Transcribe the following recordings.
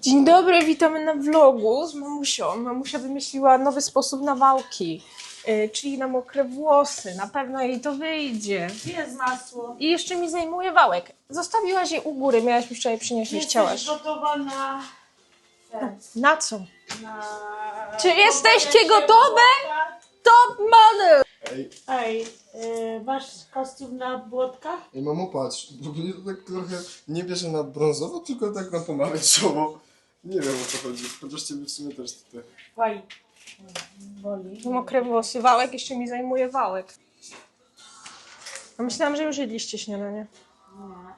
Dzień dobry, witamy na vlogu z mamusią. Mamusia wymyśliła nowy sposób na wałki, yy, czyli na mokre włosy. Na pewno jej to wyjdzie. Jest masło. I jeszcze mi zajmuje wałek. Zostawiłaś je u góry, miałaś mi wczoraj przynieść, nie Jesteś chciałaś. gotowa na... ten, Na co? na... Czy jesteście gotowe? błotka. Top model! Ej, Ej, y, masz kostium na błotka? ej mamo patrz, bo mnie to tak trochę nie bierze na brązowo, tylko tak na pomarańczowo. Nie wiem o co chodzi, chociaż ciebie w sumie też tutaj. Faj. Boli. Mokre włosy, wałek, jeszcze mi zajmuje wałek. A myślałam, że już jedliście śniadanie. Nie.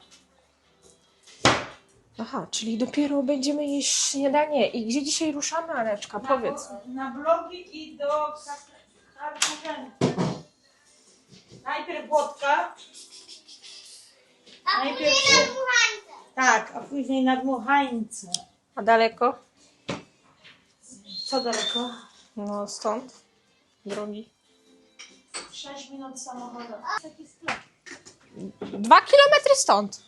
Aha, czyli dopiero będziemy jeść śniadanie. I gdzie dzisiaj ruszamy, Aneczka? Na, Powiedz. Na blogi i do. Najpierw błotka. A Najpierw później Tak, a później nadmuchańce. A daleko? Co daleko? No stąd. Drogi. 6 minut samochodem. Taki sklep. Dwa kilometry stąd.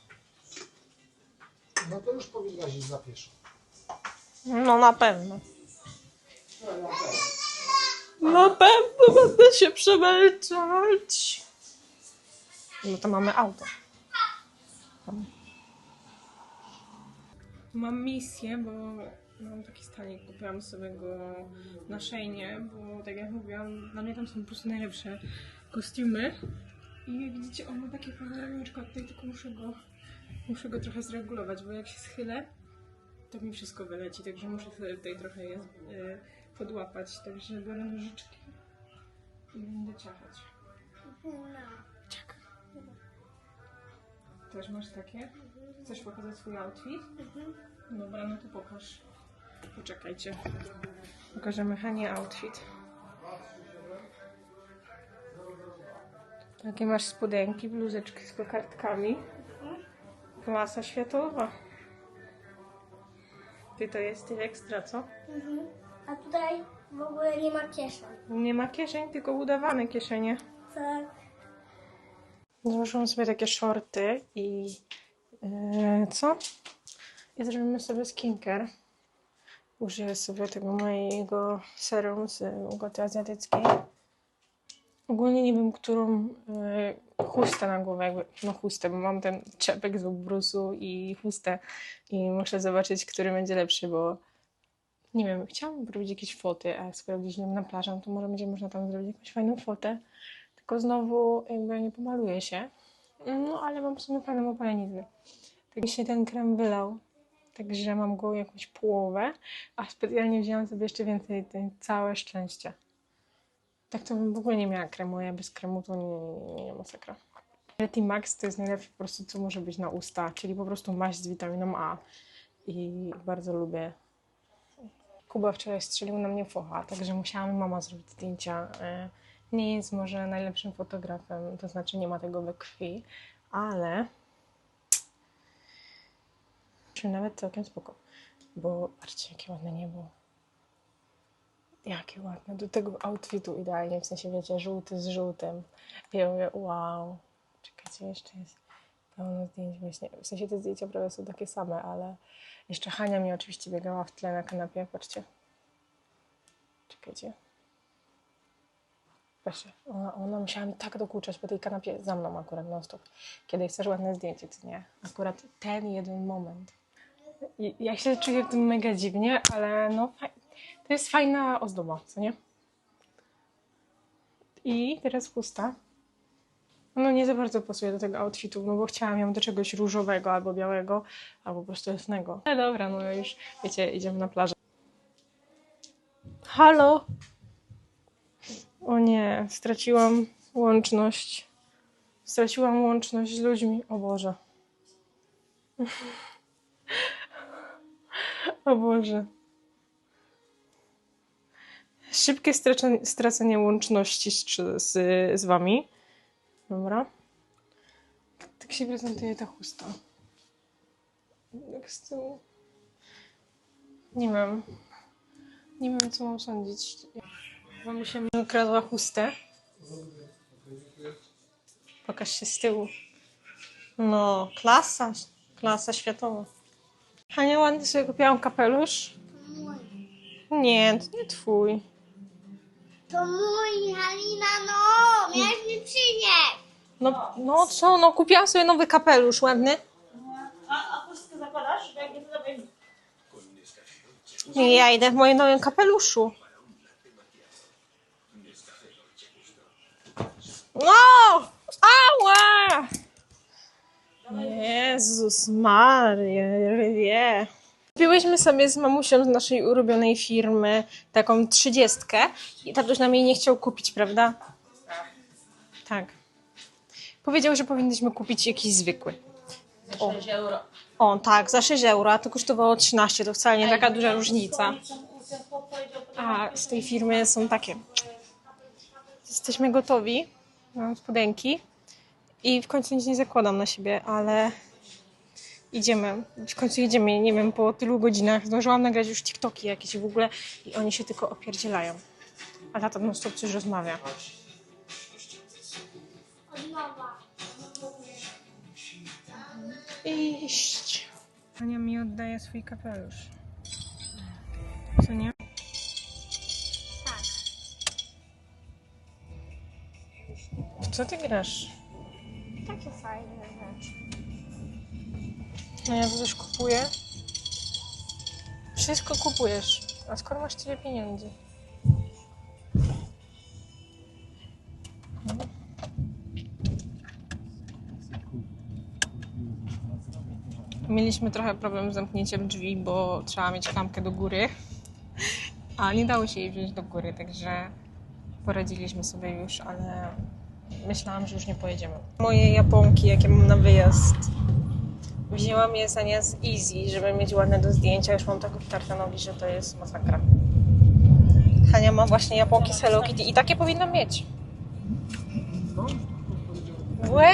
No to już powinnaś iść za pieszo. No na pewno. Na pewno będę się przemęczać. No to mamy auto. Mam misję, bo mam taki stanik, kupiłam sobie go na szejnie, bo tak jak mówiłam, dla mnie tam są po prostu najlepsze kostiumy. I jak widzicie, on ma takie panoramiczko tutaj, tylko muszę go, muszę go trochę zregulować, bo jak się schylę, to mi wszystko wyleci, także muszę sobie tutaj trochę je e, podłapać. Także biorę nożyczki i będę ciachać. Ciak. Też masz takie? Chcesz pokazać swój outfit? Dobra, no to pokaż. Poczekajcie. Pokażemy Hanie outfit. Takie masz spodenki, bluzeczki z kokardkami. Klasa światowa. Ty to jesteś ekstra, co? Mhm. A tutaj w ogóle nie ma kieszeń. Nie ma kieszeń, tylko udawane kieszenie. Tak. Założyłam sobie takie shorty i yy, co? I zrobimy sobie skincare. Użyję sobie tego mojego serum z ugoty azjatyckiej. Ogólnie nie wiem, którą yy, chustę na głowę, jakby, no chustę, bo mam ten czepek z ubrusu i chustę i muszę zobaczyć, który będzie lepszy, bo nie wiem, chciałam robić jakieś foty, a skoro gdzieś idziemy na plażę, to może będzie można tam zrobić jakąś fajną fotę. Tylko znowu jakby nie pomaluję się. No ale mam w sumie fajną opaleniznę. Tak się ten krem wylał. Także mam go jakąś połowę, a specjalnie wzięłam sobie jeszcze więcej, całe szczęście. Tak to bym w ogóle nie miała kremu, ja bez kremu to nie, nie, nie, nie masakra. Reti Max to jest najlepsze po prostu, co może być na usta, czyli po prostu maść z witaminą A. I bardzo lubię. Kuba wczoraj strzelił na mnie focha, także musiałam mama zrobić zdjęcia. e, nie jest może najlepszym fotografem, to znaczy nie ma tego we krwi, ale czy nawet całkiem spoko, bo patrzcie jakie ładne niebo. Jakie ładne, do tego outfitu idealnie, w sensie wiecie, żółty z żółtym. I ja mówię, wow, czekajcie, jeszcze jest pełno zdjęć właśnie, w sensie te zdjęcia prawie są takie same, ale jeszcze Hania mi oczywiście biegała w tle na kanapie, patrzcie. Czekajcie. Patrzcie, ona, ona musiała mi tak dokuczać po tej kanapie za mną akurat non stop. Kiedy chcesz ładne zdjęcie, czy nie? Akurat ten jeden moment. I ja się czuję w tym mega dziwnie, ale no to jest fajna ozdoba, co nie? I teraz chusta. No nie za bardzo pasuje do tego outfitu, no bo chciałam ją do czegoś różowego albo białego, albo po prostu jasnego. Ale dobra, no już wiecie, idziemy na plażę. Halo? O nie, straciłam łączność. Straciłam łączność z ludźmi. O Boże. O Boże. Szybkie stracenie, łączności z, z, z wami. Dobra. Tak się prezentuje ta chusta. Tak z tyłu. Nie wiem. Nie wiem, co mam sądzić. Mamusia mi ukradła chustę. Pokaż się z tyłu. No, klasa. Klasa światowa. Hania, ładny sobie kupiłam kapelusz. Mój. Nie, to nie twój. To mój, Halina, no! Miałeś mi przynieść. No, no co, no kupiłam sobie nowy kapelusz ładny. A, a chustkę zakładasz? Jak nie to. Nie, ja idę w moim nowym kapeluszu. No! Ała! Jezus Maria, wie. Kupiłyśmy sobie z mamusią z naszej ulubionej firmy taką trzydziestkę i tatuś nam jej nie chciał kupić, prawda? Tak. Powiedział, że powinniśmy kupić jakiś zwykły. O. 6 euro. O, tak, za 6 euro, a to kosztowało 13, to wcale nie taka duża różnica. A z tej firmy są takie. Jesteśmy gotowi. Mam spodenki. I w końcu nic nie zakładam na siebie, ale idziemy. W końcu jedziemy, nie wiem, po tylu godzinach. Zdążyłam nagrać już TikToki jakieś w ogóle i oni się tylko opierdzielają. A tata non stop coś rozmawia. Iść. Ania mi oddaje swój kapelusz. Co nie? W co ty grasz? Takie fajne rzeczy. No ja to też kupuję. Wszystko kupujesz. A skoro masz tyle pieniędzy? Mieliśmy trochę problem z zamknięciem drzwi, bo trzeba mieć klamkę do góry. A nie dało się jej wziąć do góry, także poradziliśmy sobie już, ale myślałam, że już nie pojedziemy. Moje japonki, jakie mam na wyjazd, Wzięłam je Sania z Easy, żeby mieć ładne do zdjęcia. Już mam tak obtarte nogi, że to jest masakra. Hania ma właśnie japonki z Hello Kitty i takie powinna mieć. Łe!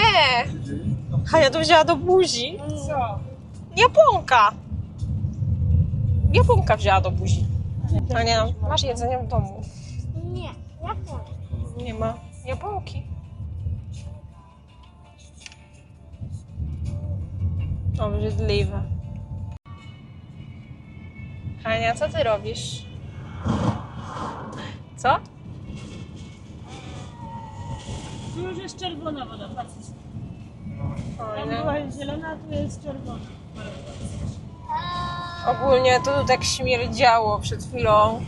Hania to wzięła do buzi. Co? Japonka! Japonka wzięła do buzi. Hania, masz jedzenie w domu. Nie, ja powiem. Nie ma japonki. Obrzydliwe. Hania, co ty robisz? Co? Tu już jest czerwona woda, patrzcie. Tam była zielona, a tu jest czerwona. Ogólnie to tu tak śmierdziało przed chwilą.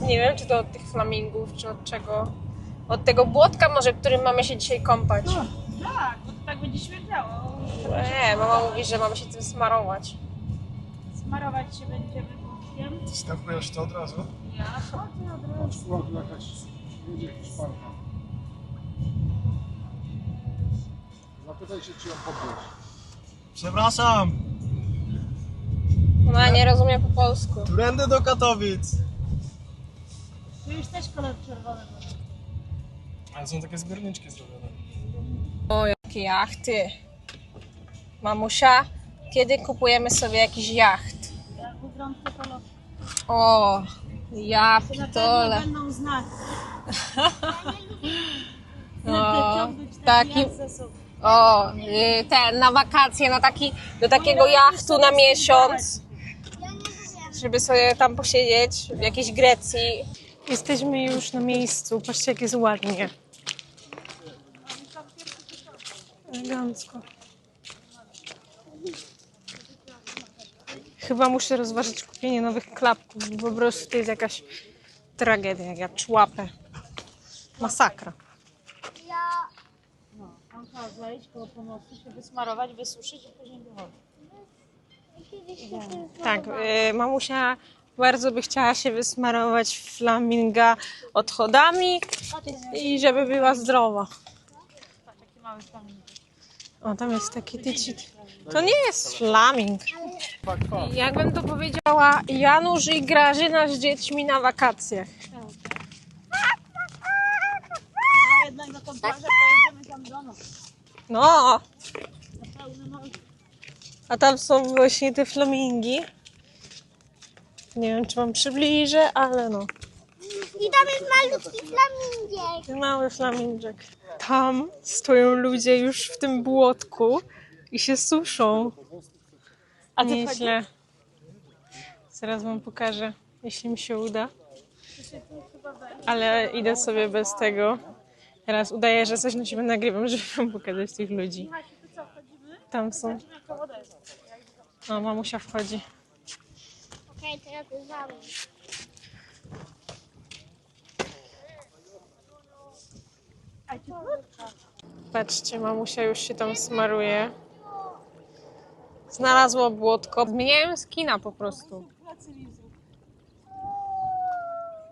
Nie wiem, czy to od tych flamingów, czy od czego. Od tego błotka może, którym mamy się dzisiaj kąpać. Tak, bo to tak będzie śmierdziało. Nie, mama mówi, że mamy się tym smarować. Smarować się będziemy włoskiem. Wstępujesz to od razu? Ja chodzę od razu. Była tu jakaś, jedzie Hiszpanka. Zapytaj się, czy ją popiesz. Przepraszam, Ona nie rozumie po polsku. którędy do Katowic? Tu już też kolor czerwony. będzie. Ale są takie zbiorniczki zrobione. O, jakie jachty. Mamusia, kiedy kupujemy sobie jakiś jacht? O, ja pitole. będą. No, taki, o, y, ten, na wakacje, na taki, do takiego jachtu na miesiąc, żeby sobie tam posiedzieć w jakiejś Grecji. Jesteśmy już na miejscu, patrzcie jak jest ładnie. Elegancko. Chyba muszę rozważyć kupienie nowych klapków, bo po prostu to jest jakaś tragedia, jak ja człapę. Masakra. Ja... No, tam trzeba koło pomocy, się wysmarować, wysuszyć i później tym Tak, y, mamusia bardzo by chciała się wysmarować flaminga odchodami i żeby była zdrowa. Taki mały kamień. O, tam jest taki tycit. To nie jest flaming. Jakbym to powiedziała, Janusz i Grażyna z dziećmi na wakacjach. A jednak na tą plażę pojedziemy tam do nas. No, Na pełny a tam są właśnie te flamingi. Nie wiem, czy wam przybliżę, ale no. I tam jest malutki flamingiek. Mały flaminczek. Tam stoją ludzie już w tym błotku i się suszą. A ty Nieźle. Zaraz wam pokażę, jeśli mi się uda. Ale idę sobie bez tego. Teraz udaję, że coś na siebie nagrywam, żeby wam pokazać tych ludzi. Tam są. O, mamusia wchodzi. Okej, teraz ty za mną. Patrzcie, mamusia już się tam smaruje. Znalazło błotko. Zmieniają skina po prostu.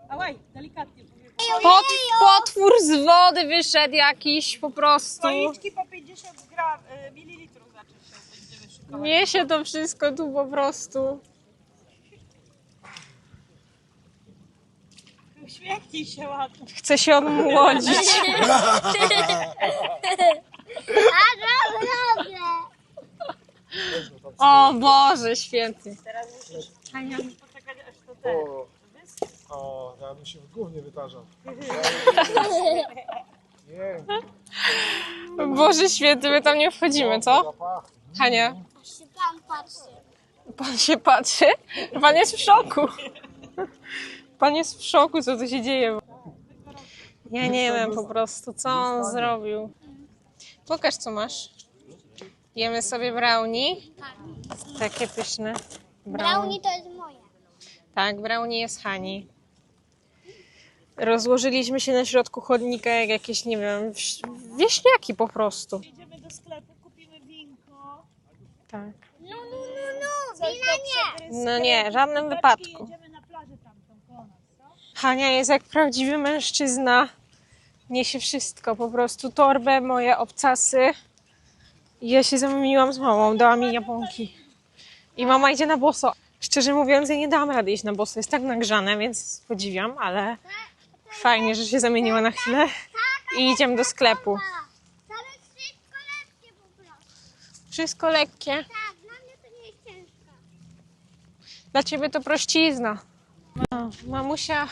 Ałaj, delikatnie. Pot, potwór z wody wyszedł jakiś po prostu. Policzki po 50 gram, y, mililitrów znaczy się będziemy szykować. Niesie to wszystko tu po prostu. Uśmiechnij się ładnie. Chce się odmłodzić. A dobrze! O Boże, święty. Teraz musisz Ania, poczekać aż to ten. O, ja bym się w gównie wytarzał. Nie, Boże święty, my tam nie wchodzimy, co? zapach. Hania, Aż się pan patrzy. pan się patrzy. Pan jest w szoku. Pan jest w szoku, co tu się dzieje. Ja nie wiem po prostu, co on zrobił. Pokaż, co masz. Jemy sobie brownie. Takie pyszne. Brownie to jest moje. Tak, brownie jest Hani. Rozłożyliśmy się na środku chodnika jak jakieś, nie wiem, wieśniaki po prostu. Idziemy do sklepu, kupimy winko. Tak. No, no, no, no, Coś wina do nie. No nie, w żadnym wypadku. Jedziemy na plażę tamtą koło nas, co? Hania jest jak prawdziwy mężczyzna. Niesie wszystko, po prostu torbę, moje obcasy. Ja się zamieniłam z mamą, dała mi japonki. I mama idzie na boso. Szczerze mówiąc, ja nie dam rady iść na boso, jest tak nagrzane, więc podziwiam, ale fajnie, że się zamieniła na chwilę. I idziemy do sklepu. Wszystko lekkie. Dla ciebie to prościzna. Mamusia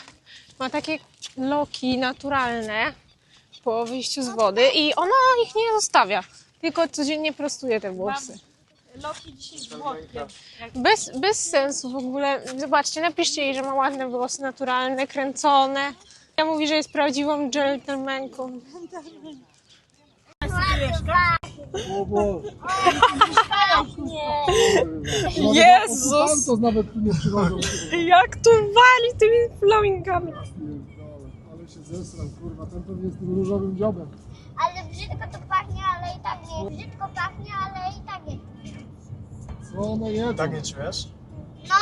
ma takie loki naturalne po wyjściu z wody i ona ich nie zostawia. Tylko codziennie prostuje te włosy. Loki dzisiaj z młotkiem. Jak Bez, bez sensu w ogóle. Zobaczcie, napiszcie jej, że ma ładne włosy naturalne, kręcone. Ja mówi, że jest prawdziwą dżentelmenką. Jezus! to nawet tu nie. Jak tu wali tymi flowingami. Ale się zesram, kurwa, ten pewnie z tym różowym dziobem. Ale brzydko to pachnie, ale i tak nie. Brzydko pachnie, ale i tak nie. Co one jedzą? Tak nie czujesz? No,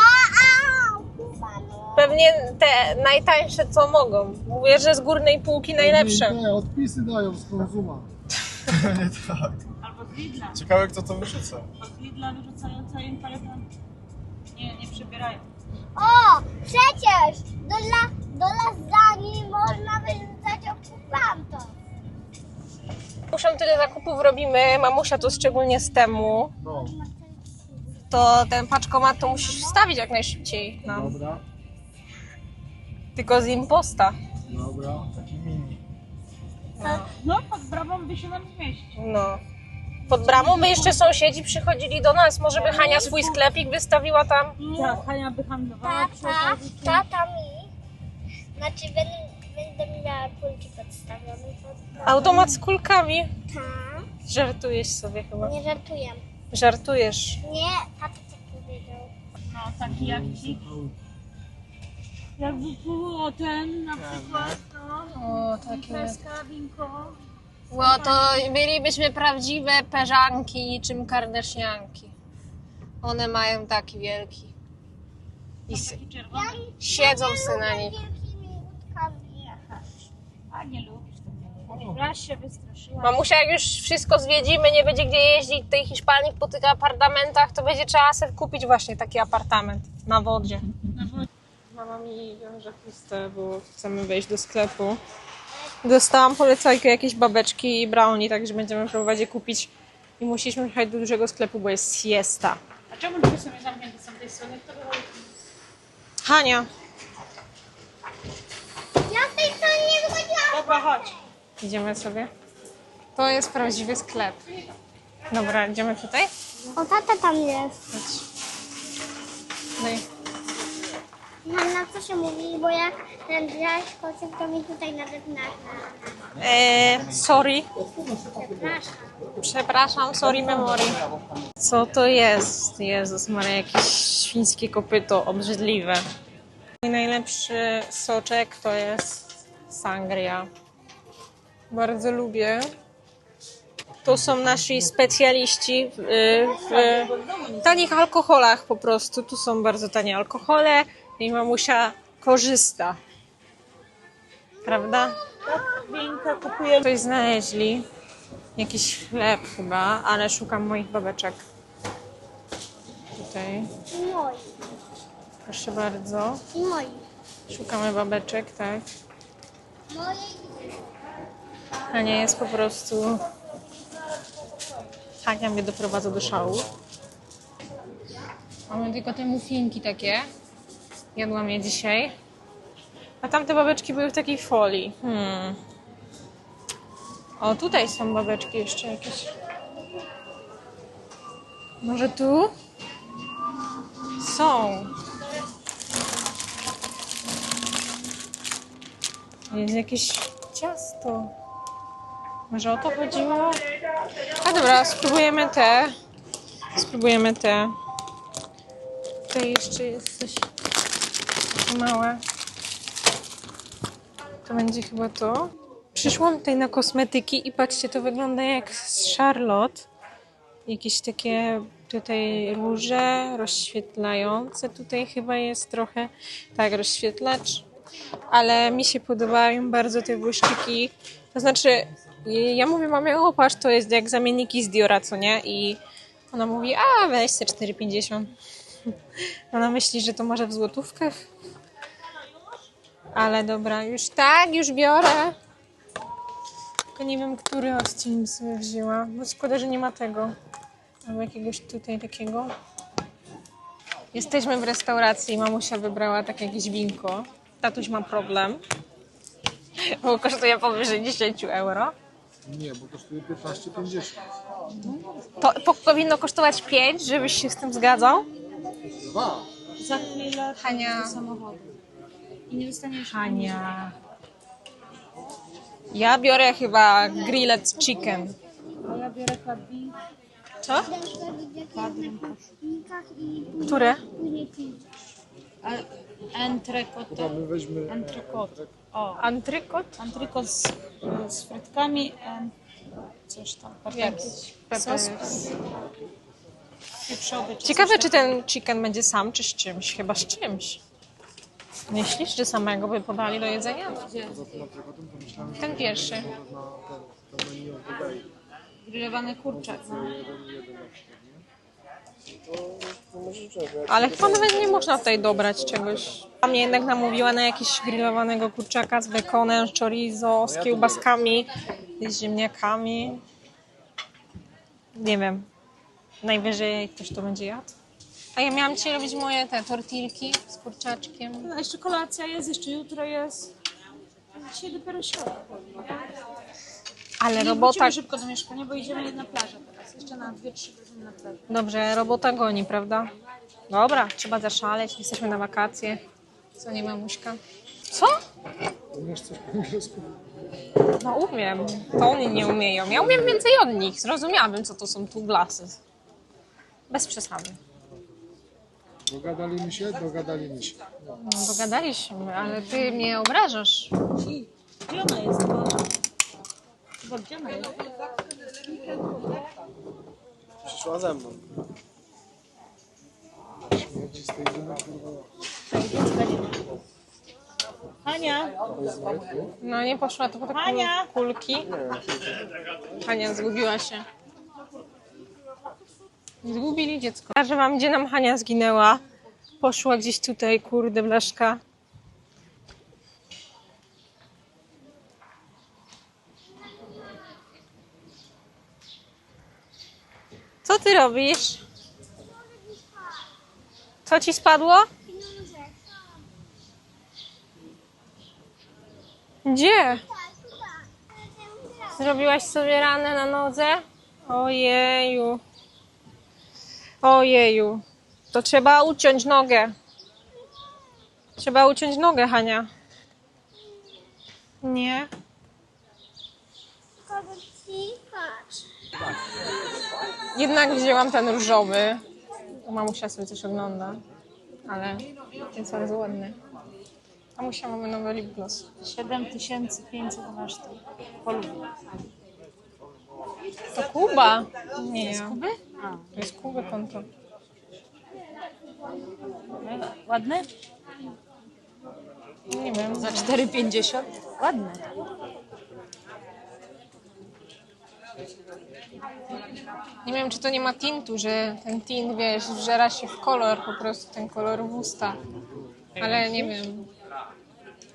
au, kurwa, no. Pewnie te najtańsze co mogą. Mówię, że z górnej półki najlepsze. Nie, odpisy dają z konsuma. nie tak. Albo z Lidla. Ciekawe kto to wyrzuca. Od Lidla wyrzucająca im parę tam. Nie, nie przybierają. O, przecież do, la, do lasagne można wyrzucać okupanto. Muszą tyle zakupów robimy, mamusia to szczególnie z temu, No, to ten paczkomat to musisz wstawić jak najszybciej. No. dobra, Tylko z imposta. dobra. Taki mini. No, pod bramą by się nam zmieścił. No. Pod bramą by jeszcze sąsiedzi przychodzili do nas. Może by Hania swój sklepik wystawiła tam. Tak, Hania by handlowała Tata, tata mi, znaczy będę, będę miała kulki podstawione pod Automat z kulkami. Tak, Żartujesz sobie chyba. nie żartuję. Żartujesz. Nie, tata tak powiedział. No, taki jak ci. Jakby było ten na przykład, no. O, takie. Imprezka, winko. No to bylibyśmy prawdziwe peżanki niczym kardeszianki. One mają taki wielki. I s- Taki czerwony. siedzą se na lubię nich. wielkimi łódkami jechać. A nie tego. Raz się wystraszyła. Mamusia, jak już wszystko zwiedzimy, nie będzie gdzie jeździć w tej Hiszpanii po tych apartamentach, to będzie trzeba sobie kupić właśnie taki apartament na wodzie. Mama mi wiąże chustę, bo chcemy wejść do sklepu. Dostałam polecajkę jakieś babeczki i brownie, także będziemy próbować je kupić. I musieliśmy jechać do dużego sklepu, bo jest siesta. A czemu drzwi sobie zamknięte są tej strony? Kto wychodzi? Hania, Ja z tej strony nie wychodziłam. Dobra, chodź. Idziemy sobie. To jest prawdziwy sklep. Dobra, idziemy tutaj? O, tata tam jest. Chodź. No i proszę mówić, bo jak nagrywasz kocyk, to mi tutaj nawet na... na, Eee, sorry. na. Przepraszam. Przepraszam, sorry memory. Co to jest? Jezus Maria, jakieś świńskie kopyto, obrzydliwe. Mój najlepszy soczek to jest sangria. Bardzo lubię. To są nasi specjaliści w, w tanich alkoholach po prostu. Tu są bardzo tanie alkohole i mamusia korzysta. Prawda? Winka kupuje Coś znaleźli. Jakiś chleb chyba, ale szukam moich babeczek. Tutaj, I moi. proszę bardzo. I moi. Szukamy babeczek, tak. Moje Hania jest po prostu... Hania mnie doprowadza do szału. Mamy tylko te muffinki takie. Jadłam je dzisiaj. A tamte babeczki były w takiej folii. Hmm. O, tutaj są babeczki jeszcze jakieś. Może tu? Są. Jest jakieś ciasto. Może o to chodziło? A dobra, spróbujemy te. Spróbujemy te. Tutaj jeszcze jest coś małe. To będzie chyba to. Przyszłam tutaj na kosmetyki i patrzcie, to wygląda jak z Charlotte. Jakieś takie tutaj róże rozświetlające. Tutaj chyba jest trochę, tak, rozświetlacz. Ale mi się podobają bardzo te błyszczyki. To znaczy, ja mówię mamie, o patrz, to jest jak zamienniki z Diora, co nie? I ona mówi, a weź se 4,50. Ona myśli, że to może w złotówkach. Ale dobra, już tak, już biorę. Tylko nie wiem, który odcień sobie wzięła. Bo szkoda, że nie ma tego. Albo jakiegoś tutaj takiego. Jesteśmy w restauracji. Mamusia wybrała takie jakieś winko. Tatuś ma problem. Bo kosztuje powyżej 10 euro. Nie, bo kosztuje 15,50. To po, powinno kosztować 5, żebyś się z tym zgadzał. Dwa. za chwilę Hania. do samochodu. I nie dostaniesz Hania. Ja biorę chyba grilled chicken. A ja biorę kadbi. Co? jak na filmikach i Które? później filmik. Entrecot. To my weźmy... Entrecot. O, Antrykot? antrykot z, z frytkami. em, Coś tam. Peppers. Sos pieprzowy. czy Ciekawe, coś czy ten chicken będzie sam, czy z czymś? Chyba z czymś. Myślisz, że samego by podali do jedzenia? tym że Ten pierwszy. na ten, ten menu wydaje. Grillowany kurczak. No. Jeden, jeden na przykład, nie? Ale chyba nawet nie można tutaj dobrać czegoś. A mnie jednak namówiła na jakiegoś grillowanego kurczaka z bekonem, z chorizo, z kiełbaskami, z ziemniakami. Nie wiem. Najwyżej ktoś to będzie jadł. A ja miałam dzisiaj robić moje te tortilki z kurczaczkiem. No, jeszcze kolacja jest, jeszcze jutro jest. Dzisiaj dopiero środa. Ale Nie robota... szybko do mieszkania, bo idziemy na plażę teraz. Jeszcze na 2-3 godziny na plażę. Dobrze, robota goni, prawda? Dobra, trzeba zaszaleć, jesteśmy na wakacje. Co nie ma muśka? Co? Umiesz coś po angielsku? No umiem. To oni nie umieją. Ja umiem więcej od nich. Zrozumiałabym, co to są tu glasy. Bez przesady. Dogadaliśmy się? Dogadaliśmy się. No, dogadaliśmy, ale ty mnie obrażasz. Gdzie ona jest? Bo... Bo gdzie ona jest? Przyszła ze mną. Śmierdzi z tej. Hania! No nie poszła to po Hania! kulki. Hania zgubiła się. Zgubili dziecko. Pokażę wam, gdzie nam Hania zginęła. Poszła gdzieś tutaj, kurde, blaszka. Co ty robisz? Co ci spadło? Gdzie? Zrobiłaś sobie ranę na nodze? Ojeju. Ojeju. To trzeba uciąć nogę. Trzeba uciąć nogę, Hania. Nie. Patrz. Jednak wzięłam ten różowy. Mamusia sobie coś ogląda. Ale jest bardzo ładny. Mamusia mamy nowy lip gloss. 7500 masz tu. Polubię. To Kuba. Nie. Kuby? A, To jest Kuby konto. ładny? Nie wiem. Za 4,50? Ładny. Nie wiem, czy to nie ma tintu, że ten tint, wiesz, wżera się w kolor, po prostu ten kolor w usta. Ale nie wiem.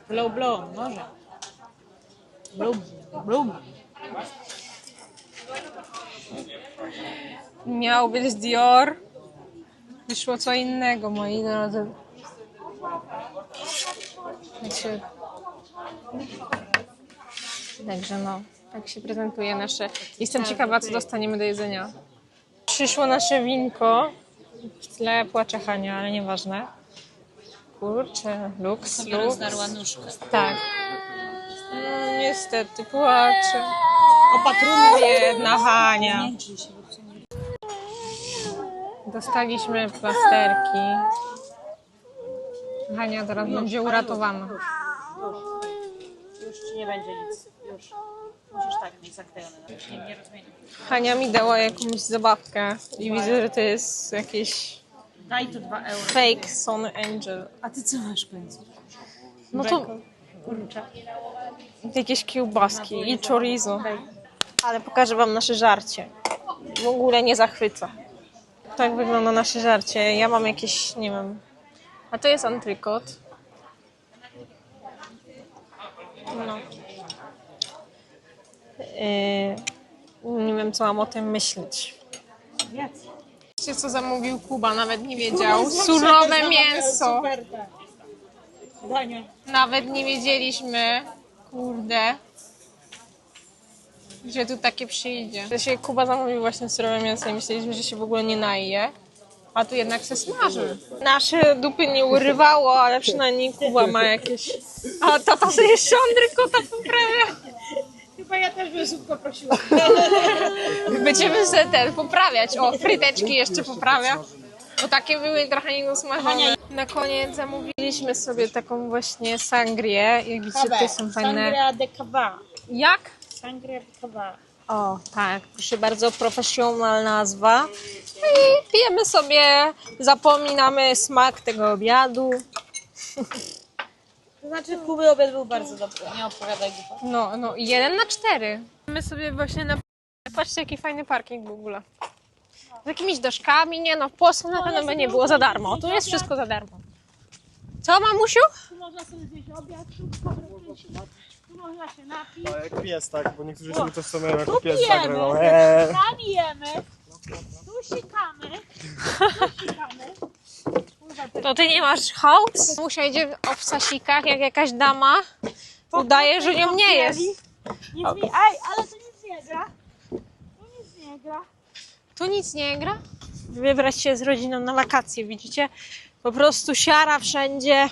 Blow, blow, może. Bloom, bloom. Miał być Dior. Wyszło co innego, moi drodzy. Znaczy... Także no, tak się prezentuje nasze... Jestem ciekawa, co dostaniemy do jedzenia. Przyszło nasze winko. W tle płacze Hania, ale nieważne. Kurczę, luks, Sobie luks. rozdarła nóżkę. Tak. No niestety, płacze. Opatrujmy Biedna Hania. Się, bo nie- Dostaliśmy plasterki. Hania teraz będzie uratowana. Już ci nie będzie nic. Już. Musisz tak mieć zaklejone. Nie, nie rozmienię. Hania mi dała jakąś zabawkę i widzę, że to jest jakiś Daj tu 2 euro. fake Sony Angel. A ty co masz w końcu? No to Kurczę. jakieś kiełbaski i chorizo. Ale pokażę wam nasze żarcie. W ogóle nie zachwyca. Tak wygląda nasze żarcie. Ja mam jakieś, nie wiem. A to jest antrykot. No. Yy, nie wiem, co mam o tym myśleć. Wiecie, co zamówił Kuba? Nawet nie wiedział. Surowe mięso. Tak. Dania. Nawet nie wiedzieliśmy. Kurde. Że tu takie przyjdzie. Się Kuba zamówił właśnie surowe mięso i myśleliśmy, że się w ogóle nie naje. A tu jednak se smaży. Nasze dupy nie urywało, ale przynajmniej Kuba ma jakieś... A tata sobie jeszcze Andrykota poprawia. Chyba ja też bym zupkę prosiła. Będziemy sobie ten poprawiać. O, fryteczki jeszcze poprawia. Bo takie były trochę niedosmażone. Na koniec zamówiliśmy sobie taką właśnie sangrię. Jak widzicie, tutaj są fajne... Sangria de cava. Jak? Sangria de cava. O, tak, proszę bardzo, profesjonalna nazwa. I pijemy sobie, zapominamy smak tego obiadu. To znaczy Kuby obiad był bardzo dobry. Nie odpowiadaj głupot. No, no, jeden na cztery. My sobie właśnie na... Patrzcie, jaki fajny parking w ogóle. Z jakimiś daszkami, nie no, w Polsce na pewno by nie było za darmo. Tu jest wszystko za darmo. Co, mamusiu? Tu można sobie zjeść obiad, tu tu można się napić. A jak pies, tak? Bo niektórzy się utożsamiają jako pies pijemy. zagrał. Eee. Tam jemy, tu sikamy, tu sikamy. To ty nie masz chaos? Mamusia idzie w obsasikach, jak jakaś dama. Udaje, że nią nie jest. Nic mi, ej, ale to nic nie gra. To nic nie gra. Tu nic nie gra? Wybrać się z rodziną na wakacje, widzicie? Po prostu siara wszędzie.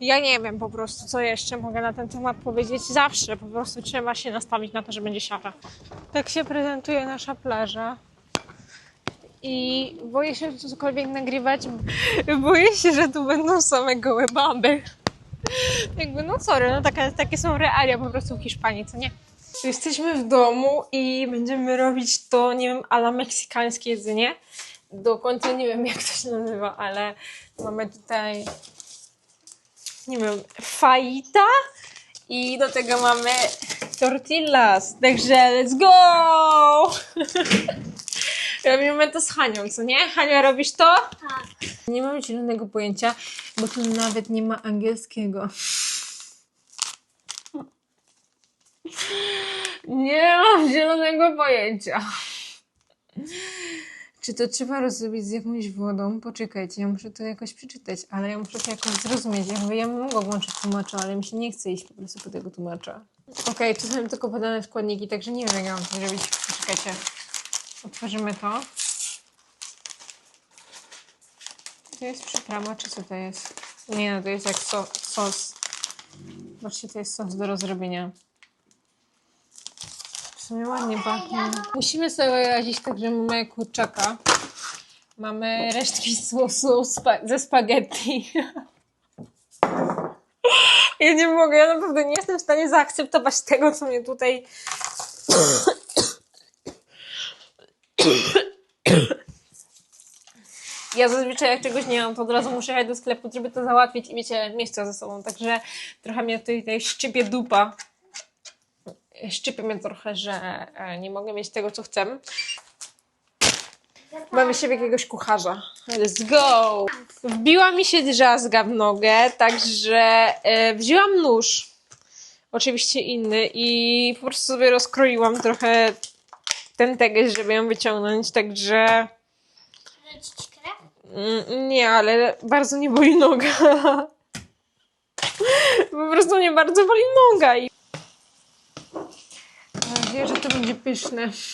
Ja nie wiem po prostu, co jeszcze mogę na ten temat powiedzieć. Zawsze po prostu trzeba się nastawić na to, że będzie siara. Tak się prezentuje nasza plaża. I boję się tu cokolwiek nagrywać. Boję się, że tu będą same gołe baby. Jakby, no sorry, no taka, takie są realia po prostu w Hiszpanii, co nie? Jesteśmy w domu i będziemy robić to, nie wiem, ala meksykańskie jedzenie. Do końca nie wiem, jak to się nazywa, ale mamy tutaj, nie wiem, fajita i do tego mamy tortillas. Także let's go! Robimy to z Hanią, co nie? Hania, robisz to? Tak. Nie mam zielonego pojęcia, bo tu nawet nie ma angielskiego. Nie mam zielonego pojęcia. Czy to trzeba rozrobić z jakąś wodą? Poczekajcie, ja muszę to jakoś przeczytać, ale ja muszę to jakoś zrozumieć. Ja mówię, ja mogła włączyć tłumacza, ale mi się nie chce iść po prostu po tego tłumacza. Okej, tu są tylko podane składniki, także nie wiem, jak ja mam to zrobić. Poczekajcie. Otworzymy to. To jest przyprawa, czy co to jest? Nie no, to jest jak so, sos. Zobaczcie, to jest sos do rozrobienia. W sumie ładnie pachnie. Musimy sobie radzić tak, że mamy kurczaka. Mamy resztki sosu spa ze spaghetti. Ja nie mogę, ja naprawdę nie jestem w stanie zaakceptować tego, co mnie tutaj Ja zazwyczaj jak czegoś nie mam, to od razu muszę jechać do sklepu, żeby to załatwić i mieć to ze sobą. Także trochę mnie tutaj, tutaj szczypie dupa. Szczypie mnie trochę, że e, nie mogę mieć tego, co chcę. Mamy siebie jakiegoś kucharza. Let's go! Wbiła mi się drzazga w nogę, także e, wzięłam nóż. Oczywiście inny i po prostu sobie rozkroiłam trochę ten teges, żeby ją wyciągnąć, także... Mm, Nie, ale bardzo nie boli noga. Po prostu mnie bardzo boli noga i... Mam nadzieję, że to będzie pyszne.